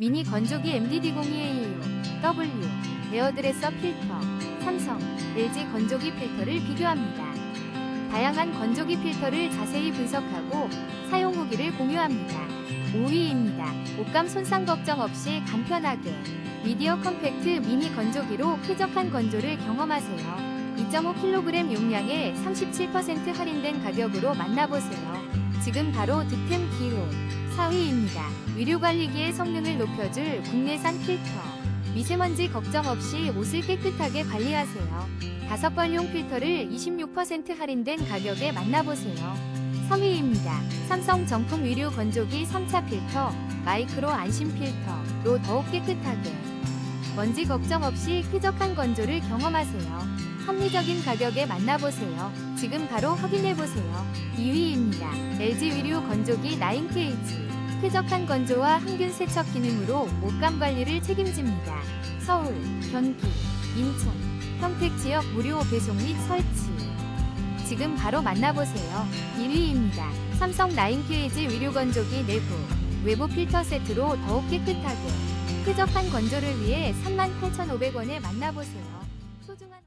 미니 건조기 MDD02AU W 에어드레서 필터 삼성 LG 건조기 필터를 비교합니다. 다양한 건조기 필터를 자세히 분석하고 사용 후기를 공유합니다. 5위입니다. 옷감 손상 걱정 없이 간편하게 미디어 컴팩트 미니 건조기로 쾌적한 건조를 경험하세요. 2.5kg 용량에 37% 할인된 가격으로 만나보세요. 지금 바로 득템 기회 4위입니다. 의료관리기의 성능을 높여줄 국내산 필터. 미세먼지 걱정 없이 옷을 깨끗하게 관리하세요. 다섯 벌용 필터를 26% 할인된 가격에 만나보세요. 3위입니다. 삼성 정품 의료 건조기 3차 필터, 마이크로 안심 필터로 더욱 깨끗하게. 먼지 걱정 없이 쾌적한 건조를 경험하세요. 합리적인 가격에 만나보세요. 지금 바로 확인해보세요. 2위입니다. LG 의료 건조기 9KG. 쾌적한 건조와 항균 세척 기능으로 옷감 관리를 책임집니다. 서울, 경기, 인천, 평택 지역 무료 배송 및 설치. 지금 바로 만나보세요. 1위입니다. 삼성 9KG 의료 건조기 내부, 외부 필터 세트로 더욱 깨끗하게. 쾌적한 건조를 위해 38,500원에 만나보세요. 소중한